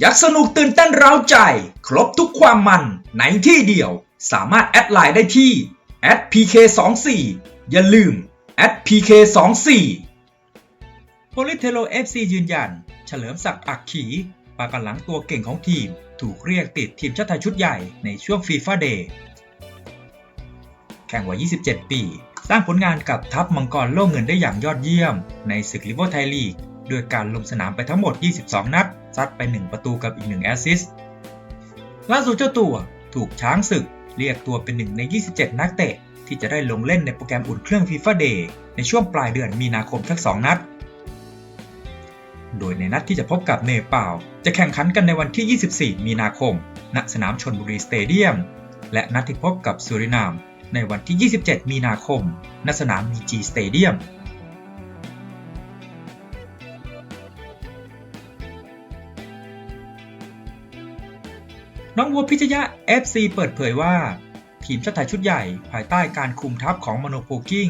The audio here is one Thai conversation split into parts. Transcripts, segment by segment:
อยากสนุกตื่นเต้นเร้าใจ ครบทุกความมันในที่เดียว สามารถแอดไลน์ได้ที่ @pk24 อย่าลืม @pk24 โปลิเทโล FC ยืนยัน เฉลิมศักดิ์อักขี ปากันหลังตัวเก่งของทีม ถูกเรียกติดทีมชาติไทยชุดใหญ่ในช่วงฟีฟ่าเดย์แข่งวัย 27 ปี สร้างผลงานกับทัพมังกรโล่เงินได้อย่างยอดเยี่ยม ในศึกลิเวอร์ไทยลีก ด้วยการลงสนามไปทั้งหมด 22 นัด ซัดไป 1 ประตูกับอีก 1 แอสซิสต์ล่าสุดเจ้าตัวถูกช้างศึกเรียกตัวเป็นหนึ่งใน 27 นักเตะ ที่จะได้ลงเล่นในโปรแกรมอุ่นเครื่องฟีฟ่าเดย์ในช่วงปลายเดือนมีนาคมทั้ง 2 นัด โดยในนัดที่จะพบกับเนปาลจะแข่งขันกันในวันที่ 24 มีนาคม ณ สนามชนบุรีสเตเดียม และนัดที่พบกับสุรินาม ในวันที่ 27 มีนาคม ณ สนามบีจีสเตเดียม น้องวัวพิชยะ FC เปิดเผยว่า ทีมชาติไทยชุดใหญ่ภายใต้การคุมทัพของมโนโพกิ้ง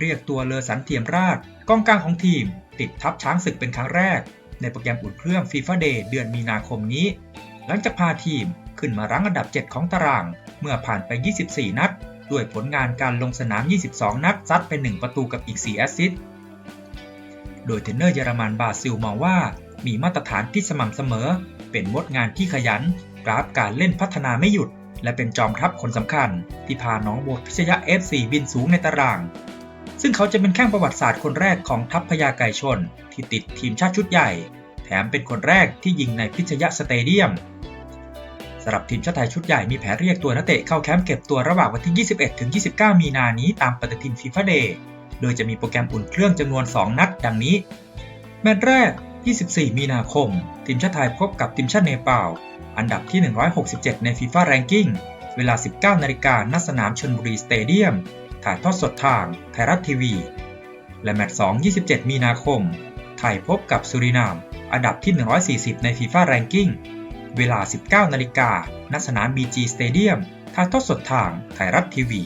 เรียกตัวเลอสันเทียมราชกองกลางของทีม ติดทัพช้างศึกเป็นครั้งแรก ในโปรแกรมอุ่นเครื่องฟีฟ่าเดย์เดือนมีนาคมนี้ หลังจากพาทีมขึ้นมารั้งอันดับ 7 ของตาราง เมื่อผ่านไป 24 นัด ด้วยผลงานการลงสนาม 22 นัดซัดไป 1 ประตูกับอีก 4 แอสซิสต์โดยเทรนเนอร์เยอรมันบาซิลมองว่ามีมาตรฐานที่สม่ำเสมอ เป็นมดงานที่ขยัน กราฟการเล่นพัฒนาไม่หยุด และเป็นจอมทัพคนสำคัญ ที่พาน้องบัวพิชยะ FC บินสูงในตาราง ซึ่งเขาจะเป็นแข้งประวัติศาสตร์คนแรกของทัพพญาไก่ชน ที่ติดทีมชาติชุดใหญ่ แถมเป็นคนแรกที่ยิงในพิชยะสเตเดียมสำหรับทีมชาติไทยชุดใหญ่มีแผนเรียกตัวนักเตะเข้าแคมป์เก็บตัวระหว่างวันที่ 21 ถึง 29 มีนานี้ตามปฏิทินฟีฟ่าเดย์ โดยจะมีโปรแกรมอุ่นเครื่องจำนวน 2 นัดดังนี้ แมตช์แรก 24 มีนาคม ทีมชาติไทยพบกับทีมชาติเนปาล อันดับที่ 167 ในฟีฟ่าแรงกิ้งเวลา 19 นาฬิกาณสนามชนบุรีสเตเดียม ถ่ายทอดสดทางไทยรัฐทีวี และแมตช์2 27 มีนาคม ไทยพบกับสุรินาม อันดับที่ 140 ในฟีฟ่าแรงกิ้งเวลา 19 นาฬิกาณสนาม BG Stadium ถ่ายทอดสดทางไทยรัฐทีวี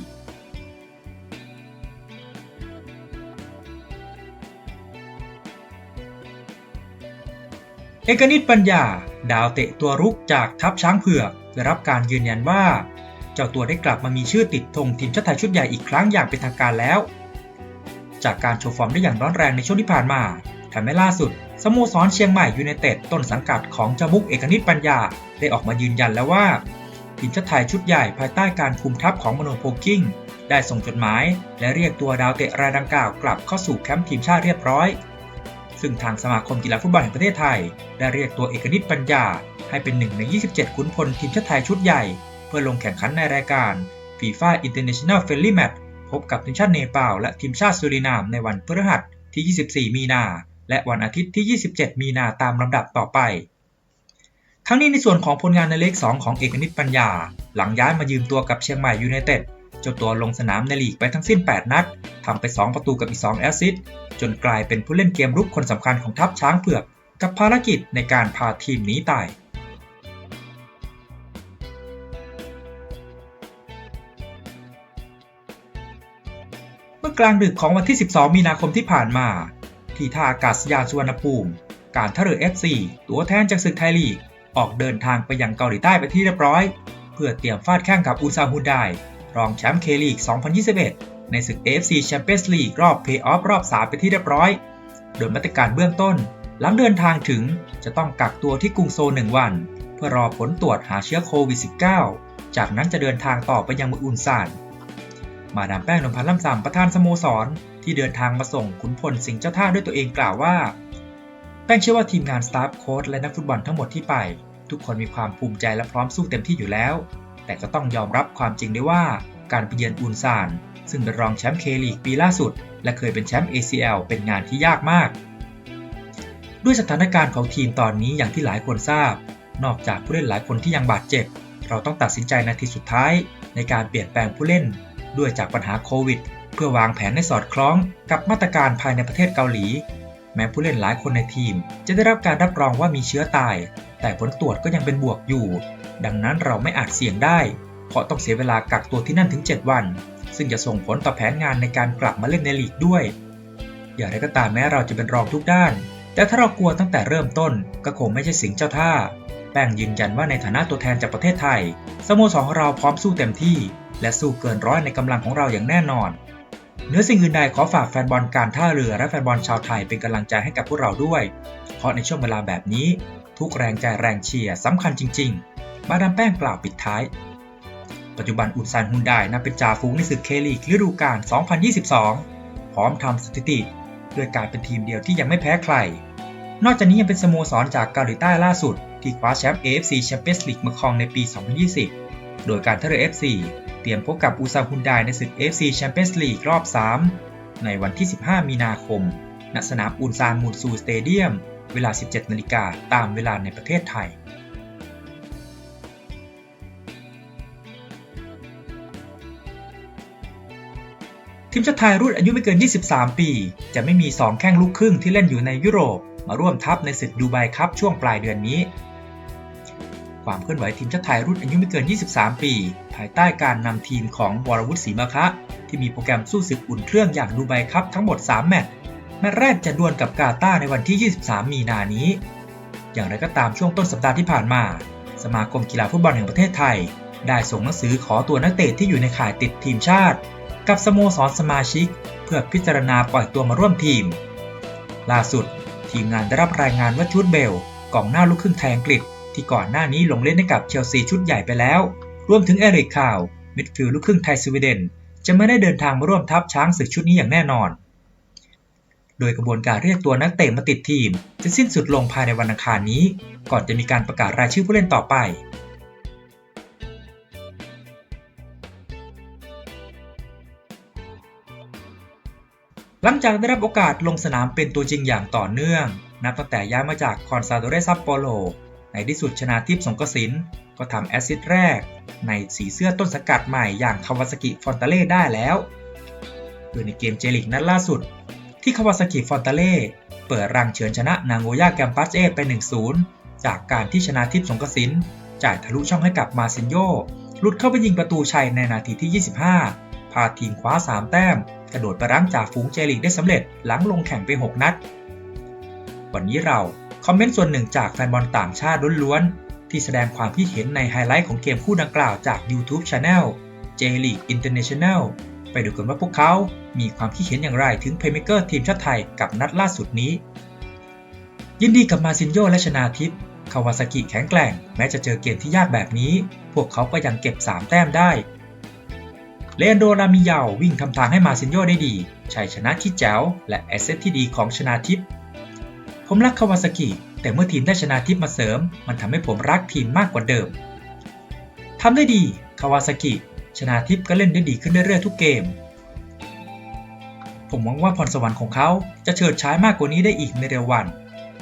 อกนิตปัญญา ดาวเตะตัวรุกจากทัพช้างเผือกได้รับการยืนยันว่า เจ้าตัวได้กลับมามีชื่อติดธงทีมชาติไทยชุดใหญ่อีกครั้งอย่างเป็นทางการแล้ว จากการโชว์ฟอร์มได้อย่างร้อนแรงในช่วงที่ผ่านมาทำให้ล่าสุดสโมสรเชียงใหม่ยูไนเต็ดต้นสังกัดของจมุกเอกนิตปัญญา ได้ออกมายืนยันแล้วว่าทีมชาติไทยชุดใหญ่ภายใต้การคุมทัพของมโนโพกิ้งได้ส่งจดหมาย และเรียกตัวดาวเตะรายดังกล่าวกลับเข้าสู่แคมป์ทีมชาติเรียบร้อย ซึ่งทางสมาคมกีฬาฟุตบอลแห่งประเทศไทย ได้เรียกตัวเอกนิตปัญญา ให้เป็นหนึ่งใน 27 ขุนพลทีมชาติไทยชุดใหญ่ เพื่อลงแข่งขันในรายการ FIFA International Friendly Match พบกับทีมชาติเนปาลและทีมชาติสุรินามในวันพฤหัสที่ 24 มีนา และวันอาทิตย์ที่ 27 มีนาตามลำดับต่อไป ทั้งนี้ในส่วนของผลงานในเลข2ของเอกนิตปัญญา หลังย้ายมายืมตัวกับเชียงใหม่ยูไนเต็ด เจ้าตัวลงสนามในลีกไปทั้งสิ้น 8 นัดทำไป 2 ประตูกับอีก 2 แอสซิสต์จนกลายเป็นผู้เล่นเกมรุกคนสำคัญของทัพช้างเผือก กับภารกิจในการพาทีมหนีตายเมื่อกลางดึกของวันที่ 12 มีนาคมที่ผ่านมา ที่ท่าอากาศยานสุวรรณภูมิ การท่าเรือ FC ตัวแทนจากศึกไทยลีก ออกเดินทางไปยังเกาหลีใต้ไปที่เรียบร้อย เพื่อเตรียมฟาดแข้งกับอุซาฮุนได รองแชมป์เคลีก2021 ในศึก AFC Champions League รอบเพย์ออฟรอบ3ไปที่เรียบร้อย โดยมาตรการเบื้องต้น หลังเดินทางถึงจะต้องกักตัวที่กรุงโซล1วัน เพื่อรอผลตรวจหาเชื้อโควิด -19 จากนั้นจะเดินทางต่อไปยังเมืองอุนซาน มาดามแป้งนมพันธ์ล่ำซำประธานสโมสร ที่เดินทางมาส่งขุนพลสิงห์เจ้าท่าด้วยตัวเองกล่าวว่า แป้งเชื่อว่าทีมงานสตาฟโค้ชและนักฟุตบอลทั้งหมดที่ไป ทุกคนมีความภูมิใจและพร้อมสู้เต็มที่อยู่แล้ว แต่ก็ต้องยอมรับความจริงได้ว่าการไปเยือนอุนซาน ซึ่งเป็นรองแชมป์เคลีกปีล่าสุด และเคยเป็นแชมป์ ACL เป็นงานที่ยากมาก ด้วยสถานการณ์ของทีมตอนนี้อย่างที่หลายคนทราบ นอกจากผู้เล่นหลายคนที่ยังบาดเจ็บ เราต้องตัดสินใจนาทีสุดท้าย ในการเปลี่ยนแปลงผู้เล่น ด้วยจากปัญหาโควิด เพื่อวางแผนให้สอดคล้องกับมาตรการภายในประเทศเกาหลี แม้ผู้เล่นหลายคนในทีม จะได้รับการรับรองว่ามีเชื้อตาย แต่ผลตรวจก็ยังเป็นบวกอยู่ ดังนั้นเราไม่อาจเสี่ยงได้ เพราะต้องเสียเวลากักตัวที่นั่นถึง 7 วัน ซึ่งจะส่งผลต่อแผนงานในการกลับมาเล่นในลีกด้วย อย่างไรก็ตามแม้เราจะเป็นรองทุกด้าน แต่ถ้าเรากลัวตั้งแต่เริ่มต้น ก็คงไม่ใช่สิงห์เจ้าท่า แป้งยืนยันว่าในฐานะตัวแทนจากประเทศไทยสโมสรของเราพร้อมสู้เต็มที่ และสู้เกินร้อยในกำลังของเราอย่างแน่นอน เนื้อสิ่งอื่นใดขอฝากแฟนบอลการท่าเรือและแฟนบอลชาวไทยเป็นกำลังใจให้กับพวกเราด้วย เพราะในช่วงเวลาแบบนี้ ทุกแรงใจแรงเชียร์สำคัญจริง ๆ มาดามแป้งกล่าวปิดท้าย ปัจจุบันอุนซานฮุนไดนับเป็นจ่าฝูงในศึกเคลีกฤดูกาล 2022 พร้อมทำสถิติด้วยการเป็นทีมเดียวที่ยังไม่แพ้ใคร นอกจากนี้ยังเป็นสโมสรจากเกาหลีใต้ล่าสุด ที่คว้าแชมป์ AFC Champions League มาครองในปี 2020 โดยการท่าเรือ FC เตรียมพบกับอุซาฮุนไดในศึก FC Champions League รอบ 3 ในวันที่ 15 มีนาคม ณ สนามอุนซานมูนซูสเตเดียม เวลา 17 นาฬิกาตามเวลาในประเทศไทยทีมชาติไทยรุ่นอายุไม่เกิน 23 ปี จะไม่มี 2 แข้งลูกครึ่งที่เล่นอยู่ในยุโรป มาร่วมทัพในศึกดูไบคัพช่วงปลายเดือนนี้ ความเคลื่อนไหวทีมชาติไทยรุ่นอายุไม่เกิน 23 ปีายใต้การนำทีมของวรวุฒิศรีมาคะ ที่มีโปรแกรมสู้ศึกอุ่นเครื่องอย่างดูไบคัพทั้งหมด 3 แมตช์แมตช์แรกจะดวลกับกาตาร์ในวันที่ 23 มีนานี้ อย่างไรก็ตามช่วงต้นสัปดาห์ที่ผ่านมา สมาคมกีฬาฟุตบอลแห่งประเทศไทย ได้ส่งหนังสือขอตัวนักเตะที่อยู่ในข่ายติดทีมชาติ กับสโมสรสมาชิก เพื่อพิจารณาปล่อยตัวมาร่วมทีม ล่าสุด ทีมงานได้รับรายงานว่าจูดเบลกองหน้าลูกครึ่งไทยอังกฤษ ที่ก่อนหน้านี้ลงเล่นให้กับเชลซีชุดใหญ่ไปแล้ว รวมถึงเอริกคาวมิดฟิลด์ลูกครึ่งไทยสวีเดน จะไม่ได้เดินทางมาร่วมทัพช้างศึกชุดนี้อย่างแน่นอน โดยกระบวนการเรียกตัวนักเตะมาติดทีม จะสิ้นสุดลงภายในวันอังคารนี้ ก่อนจะมีการประกาศรายชื่อผู้เล่นต่อไปหลังจากได้รับโอกาสลงสนามเป็นตัวจริงอย่างต่อเนื่อง นับตั้งแต่ย้ายมาจากคอนซาโดเรซัปโปโล ในที่สุดชนะทิพย์สงกสินก็ทำแอสซิสแรก ในสีเสื้อต้นสกัดใหม่อย่างคาวาซากิฟอนตาเล่ได้แล้วโดยในเกมเจลิกนัดล่าสุด ที่คาวาซากิฟอนตาเล่เปิดรังเฉือนชนะนางโกย่าแกมปัสเอไป 1-0 จากการที่ชนะทิพย์สงกสินจ่ายทะลุช่องให้กับมาซินโยลุดเข้าไปยิงประตูชัยในนาทีที่ 25 พาทีมคว้า 3 แต้ม กระโดดไปรั้งจากฝูงเจลิกได้สำเร็จหลังลงแข่งไป 6 นัด วันนี้เรา คอมเมนต์ส่วนหนึ่งจากแฟนบอลต่างชาติล้วนๆ ที่แสดงความคิดเห็นในไฮไลท์ของเกมคู่ดังกล่าวจาก YouTube Channel J League International ไปดูกันว่าพวกเขา มีความคิดเห็นอย่างไรถึงเพลย์เมเกอร์ทีมชาติไทยกับนัดล่าสุดนี้ ยินดีกับมาซินโยและชนาทิพย์คาวาซากิแข็งแกร่ง แม้จะเจอเกมที่ยากแบบนี้ พวกเขาก็ยังเก็บ 3 แต้มได้เลนโดรามิเยาววิ่งทำทางให้มาซินโยได้ดี ชัยชนะที่แจ๋วและแอสเซทที่ดีของชนาทิพย์ ผมรักคาวาซากิ แต่เมื่อทีมได้ชนะทิพมาเสริม มันทำให้ผมรักทีมมากกว่าเดิมทำได้ดี คาวาซากิ ชนะทิพก็เล่นได้ดีขึ้นเรื่อยๆทุกเกม ผมหวังว่าพรสวรรค์ของเขาจะเฉิดฉายมากกว่านี้ได้อีกในเร็ววัน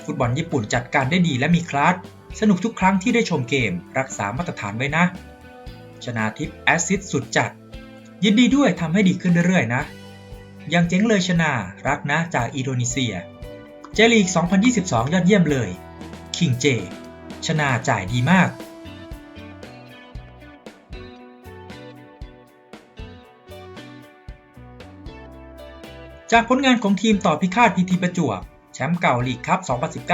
ฟุตบอลญี่ปุ่นจัดการได้ดีและมีคลาส สนุกทุกครั้งที่ได้ชมเกม รักษามาตรฐานไว้นะ ชนะทิพแอสซิสสุดจัด ยินดีด้วยทำให้ดีขึ้นเรื่อยๆนะ ยังเจ๋งเลยชนะรักนะจากอินโดนีเซีย เจลีก 2022 ยอดเยี่ยมเลย คิงเจ ชนะจ่ายดีมาก จากผลงานของทีมต่อพิฆาตพีทีประจวบ แชมป์เก่าลีกคัพ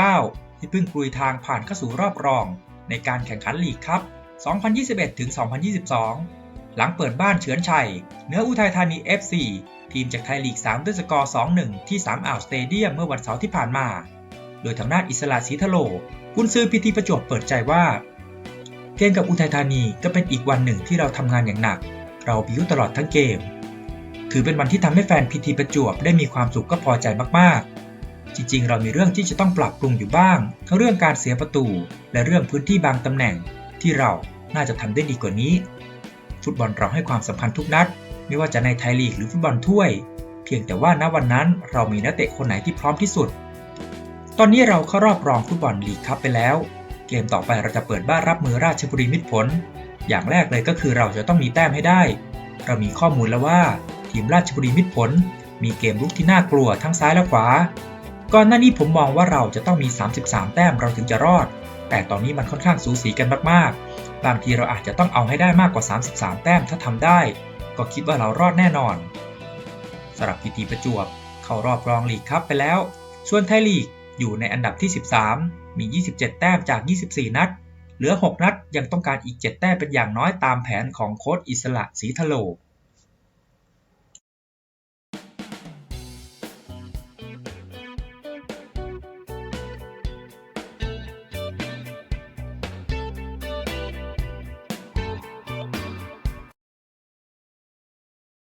2019 ที่เพิ่งกลุยทางผ่านเข้าสู่รอบรอง ในการแข่งขันลีกคัพ 2021-2022 หลังเปิดบ้านเฉือนชัยเหนืออุทัยธานี FC ทีมจากไทยลีก 3 ด้วยสกอร์ 2-1 ที่ 3 อ่าวสเตเดียมเมื่อวันเสาร์ที่ผ่านมา โดยทางด้านอิสระศรีทะโลกุนซือพีทีประจวบเปิดใจว่า เกมกับอุทัยธานีก็เป็นอีกวันหนึ่งที่เราทำงานอย่างหนัก เราบิวตลอดทั้งเกม ถือเป็นวันที่ทำให้แฟนพีทีประจวบได้มีความสุขก็พอใจมากๆ จริงๆ เรามีเรื่องที่จะต้องปรับปรุงอยู่บ้าง ทั้งเรื่องการเสียประตู และเรื่องพื้นที่บางตำแหน่งที่เราน่าจะทำได้ดีกว่านี้ ฟุตบอลเราให้ความสำคัญทุกนัด ไม่ว่าจะในไทยลีกหรือฟุตบอลถ้วย เพียงแต่ว่าณวันนั้นเรามีนักเตะคนไหนที่พร้อมที่สุด ตอนนี้เราเข้ารอบรองฟุตบอลลีกคัพไปแล้ว เกมต่อไปเราจะเปิดบ้านรับมือราชบุรีมิตรผล อย่างแรกเลยก็คือเราจะต้องมีแต้มให้ได้ เรามีข้อมูลแล้วว่า ทีมราชบุรีมิตรผล มีเกมลุกที่น่ากลัวทั้งซ้ายและขวา ก่อนหน้านี้ผมมองว่าเราจะต้องมี 33 แต้มเราถึงจะรอด แต่ตอนนี้มันค่อนข้างสูสีกันมากๆ บางทีเราอาจจะต้องเอาให้ได้มากกว่า 33 แต้มถ้าทำได้ ก็คิดว่าเรารอดแน่นอนสำหรับพีทีประจวบ เข้ารอบรองลีกครับไปแล้ว ส่วนไทยลีกอยู่ในอันดับที่ 13 มี 27 แต้มจาก 24 นัด เหลือ 6 นัดยังต้องการอีก 7 แต้มเป็นอย่างน้อยตามแผนของโค้ชอิสระศรีทะโล